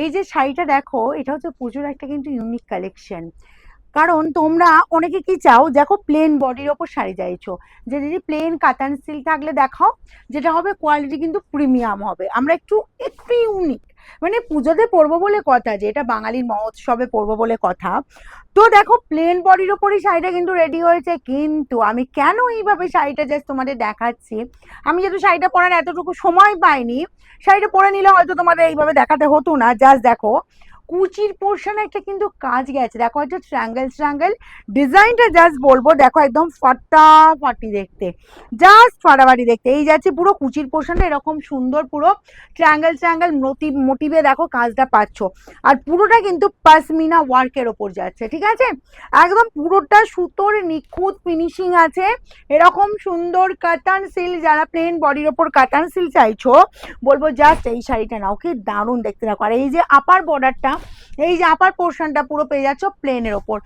এই যে শাড়িটা দেখো, এটা হচ্ছে পুজোর একটা কিন্তু ইউনিক কালেকশন কারণ তোমরা অনেকে কি চাও, দেখো প্লেন বডির ওপর শাড়ি চাইছো। যে যদি প্লেন কাতান সিল থাকলে দেখাও, যেটা হবে কোয়ালিটি কিন্তু প্রিমিয়াম হবে। আমরা একটু একটু ইউনিক মানে পুজোতে পরবো বলে কথা যে এটা বাঙালির মহোৎসবে পরবো বলে কথা। তো দেখো প্লেন বডির ওপরই শাড়িটা কিন্তু রেডি হয়েছে, কিন্তু আমি কেন এইভাবে শাড়িটা জাস্ট তোমাদের দেখাচ্ছি? আমি যেহেতু শাড়িটা পরার এতটুকু সময় পাইনি, শাড়িটা পরে নিলে হয়তো তোমাদের এইভাবে দেখাতে হতো না। জাস্ট দেখো কুচির পোর্শনে একটা কিন্তু কাজ গেছে। দেখো একটা ট্রাঙ্গেল ট্রাঙ্গেল ডিজাইনটা জাস্ট বলব, দেখো একদম ফাটাফাটি দেখতে। জাস্ট ফাটাফাটি দেখতে। এই যাচ্ছে পুরো কুচির পোর্শনটা এরকম সুন্দর পুরো ট্রাঙ্গেল ট্রাঙ্গেল মোটিভ মোটিভে দেখো কাজটা পাচ্ছ। আর পুরোটা কিন্তু পাসমিনা ওয়ার্কের ওপর যাচ্ছে, ঠিক আছে? একদম পুরোটা সুতোর নিখুঁত ফিনিশিং আছে। এরকম সুন্দর কাতান সিল যারা প্লেন বডির ওপর কাতান সিল চাইছো, বলব জাস্ট এই শাড়িটা নাও। কি দারুণ দেখতে। দেখো, আর এই যে আপার বর্ডারটা এই যে আপার পোর্শনটা পুরো পেয়ে যাচ্ছ প্লেনের ওপর।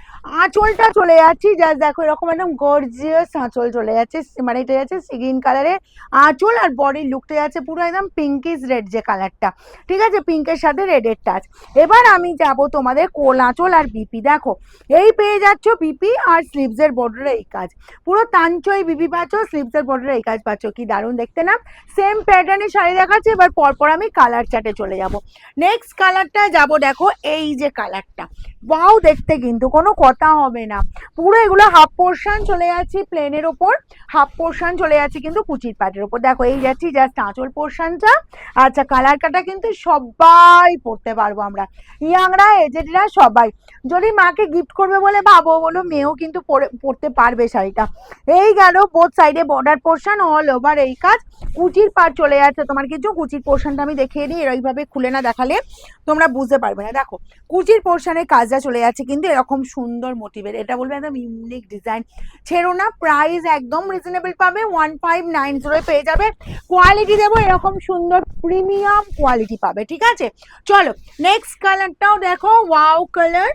আঁচলটা চলে যাচ্ছি জাস্ট দেখো এরকম একদম গর্জিয়াস আঁচল চলে যাচ্ছে মানে এটা যাচ্ছে গ্রিন কালারের আঁচল আর বডির লুকটা যাচ্ছে পুরো একদম পিঙ্কিস রেড যে কালারটা ঠিক আছে? পিঙ্কের সাথে রেডের টাচ এবার আমি যাব তোমাদের কোল আঁচল আর বিপি দেখো। এই পেয়ে যাচ্ছ বিপি আর স্লিভসের বর্ডারে এই কাজ। পুরো তাঞ্চই বিপি পাচ্ছ স্লিভসের বর্ডারে এই কাজ পাচ্ছ, কি দারুণ দেখতে না? সেম প্যাটার্নের শাড়ি দেখাচ্ছি, এবার পরপর আমি কালার চার্টে চলে যাব। নেক্সট কালারটা যাব, দেখো এই যে কালারটা ওয়াও দেখতে কিন্তু কোনো কথা হবে না। পুরো এগুলো হাফ পোর্শন চলে যাচ্ছি প্লেনের ওপর হাফ পোর্শন চলে যাচ্ছে কিন্তু কুচির পাটের ওপর। দেখো, এই যাচ্ছি জাস্ট আঁচল পোর্শনটা আচ্ছা কালার কাটা কিন্তু সবাই পরতে পারব আমরা। ইয়াংরা, এজেডরা সবাই। যদি মাকে গিফট করবে বলে ভাবো, বলো মেয়েও কিন্তু পরতে পারবে শাড়িটা। এই গেল বোথ সাইডে বর্ডার পোর্শন অল ওভার এই কাজ। কুচির পাট চলে যাচ্ছে। তোমার কিছু কুচির পোর্শনটা আমি দেখিয়ে দিই এইভাবে খুলে না দেখালে তোমরা বুঝতে পারবে না। দেখো, কুচির পোর্শনের কাজটা চলে যাচ্ছে, কিন্তু এরকম সুন্দর মোটিভের এটা বলবে একদম ইউনিক ডিজাইন ছেড়ো না প্রাইস একদম রিজনেবল পাবে ওয়ান ফাইভ নাইন জিরোয় পেয়ে যাবে। কোয়ালিটি দেবো, এরকম সুন্দর প্রিমিয়াম কোয়ালিটি পাবে, ঠিক আছে? চলো নেক্সট কালারটাও দেখো ওয়াও কালার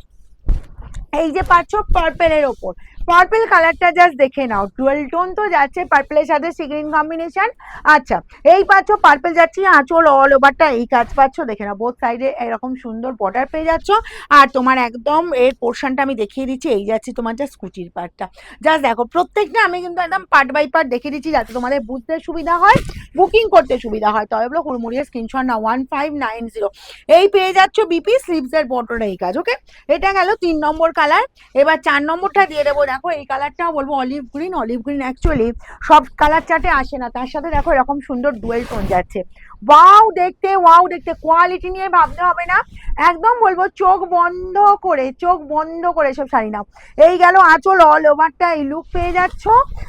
এই যে পাচ্ছ পার্পেলের ওপর। পার্পেল কালারটা জাস্ট দেখে নাও। টুয়েল টোন তো যাচ্ছে পার্পেলের সাথে সিগ্রিন কম্বিনেশন আচ্ছা এই পাচ্ছ পার্পেল যাচ্ছে, আঁচল অল ওভারটা এই কাজ পাচ্ছ, দেখে নাও বোথ সাইডে এরকম সুন্দর বর্ডার পেয়ে যাচ্ছ। আর তোমার একদম এর পোর্শনটা আমি দেখিয়ে দিচ্ছি, এই যাচ্ছে তোমার জাস্ট কুচির পার্টটা জাস্ট দেখো, প্রত্যেকটা আমি কিন্তু একদম পার্ট বাই পার্ট দেখিয়ে দিচ্ছি, যাতে তোমাদের বুঝতে সুবিধা হয় বুকিং করতে সুবিধা হয়। তবে বলো, হুড়মুড়িয়ে স্ক্রিনশট না ওয়ান ফাইভ নাইন জিরো এই পেয়ে যাচ্ছ বিপি স্লিভসের বর্ডার এই কাজ ওকে এটা গেল তিন নম্বর কালার এবার চার নম্বরটা দিয়ে দেবো দেখো এই কালারটাও বলব olive green olive green actually সব কালার চার্টে আসে না। তার সাথে দেখো এরকম সুন্দর ডুয়েল টোন যাচ্ছে। ওয়াও দেখতে ওয়াও দেখতে। কোয়ালিটি নিয়ে ভাবতে হবে না। একদম বলব চোখ বন্ধ করে, চোখ বন্ধ করে সব শাড়ি নাও। এই গেল আঁচল অল ওভারটা এই লুক পেয়ে যাচ্ছ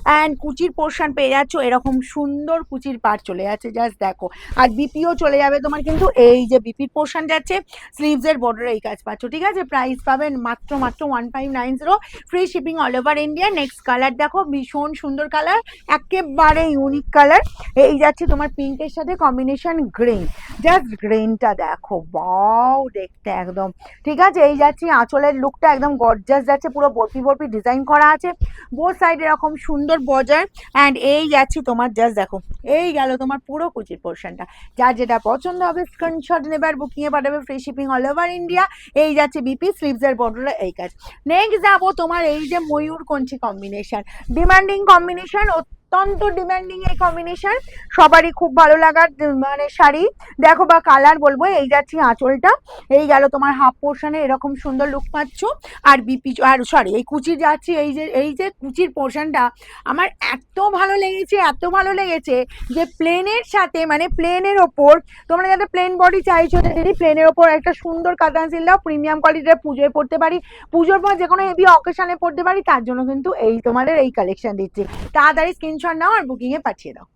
অ্যান্ড কুচির পোর্শন পেয়ে যাচ্ছ। এরকম সুন্দর কুচির পাট চলে যাচ্ছে জাস্ট দেখো। আর বিপিও চলে যাবে তোমার কিন্তু এই যে বিপির পোর্শন যাচ্ছে স্লিভসের বর্ডারে এই কাজ পাচ্ছ। ঠিক আছে? প্রাইস পাবেন মাত্র মাত্র one five nine zero free shipping all over India next colour দেখো, ভীষণ সুন্দর কালার একেবারে ইউনিক কালার এই যাচ্ছে তোমার পিঙ্কের সাথে কম্বিনেশন গ্রিন জাস্ট গ্রিনটা দেখো বাও দেখতে একদম। ঠিক আছে, এই যাচ্ছি আঁচলের লুকটা একদম গর্জাস যাচ্ছে, পুরো বরফি বরফি ডিজাইন করা আছে। বোথ সাইড এরকম সুন্দর বজার অ্যান্ড এই যাচ্ছি তোমার জাস্ট দেখো, এই গেল তোমার পুরো কুচির পোর্শনটা যার যেটা পছন্দ হবে স্ক্রিনশট নেবে আর বুকিংয়ে পাঠাবে free shipping all over India এই যাচ্ছে বিপি স্লিভসের বর্ডারে এই কাজ। নেক্সট যাব তোমার, এই যে ময়ূর কঞ্চি কম্বিনেশন ডিমান্ডিং কম্বিনেশন অত্যন্ত ডিমান্ডিং এই কম্বিনেশন সবারই খুব ভালো লাগার মানে শাড়ি। দেখো বা কালার বলব, এই যাচ্ছি আঁচলটা। এই গেল তোমার হাফ পোর্শনে এরকম সুন্দর লুক পাচ্ছ। আর বিপি, আর সরি এই কুচির যাচ্ছি, এই যে এই যে কুচির পোর্শনটা আমার এত ভালো লেগেছে, এত ভালো লেগেছে যে প্লেনের সাথে মানে প্লেনের ওপর, তোমরা যাতে প্লেন বডি চাইছো যদি প্লেনের ওপর একটা সুন্দর কাতান দাও প্রিমিয়াম কোয়ালিটির পুজোয় পড়তে পারি। পুজোর পর যে কোনো হেভি অকেশনে পড়তে পারি, তার জন্য কিন্তু এই তোমাদের এই কালেকশন দিচ্ছি। তাড়াতাড়ি স্ক্রিনশট নাও আর বুকিংয়ে পাঠিয়ে দাও।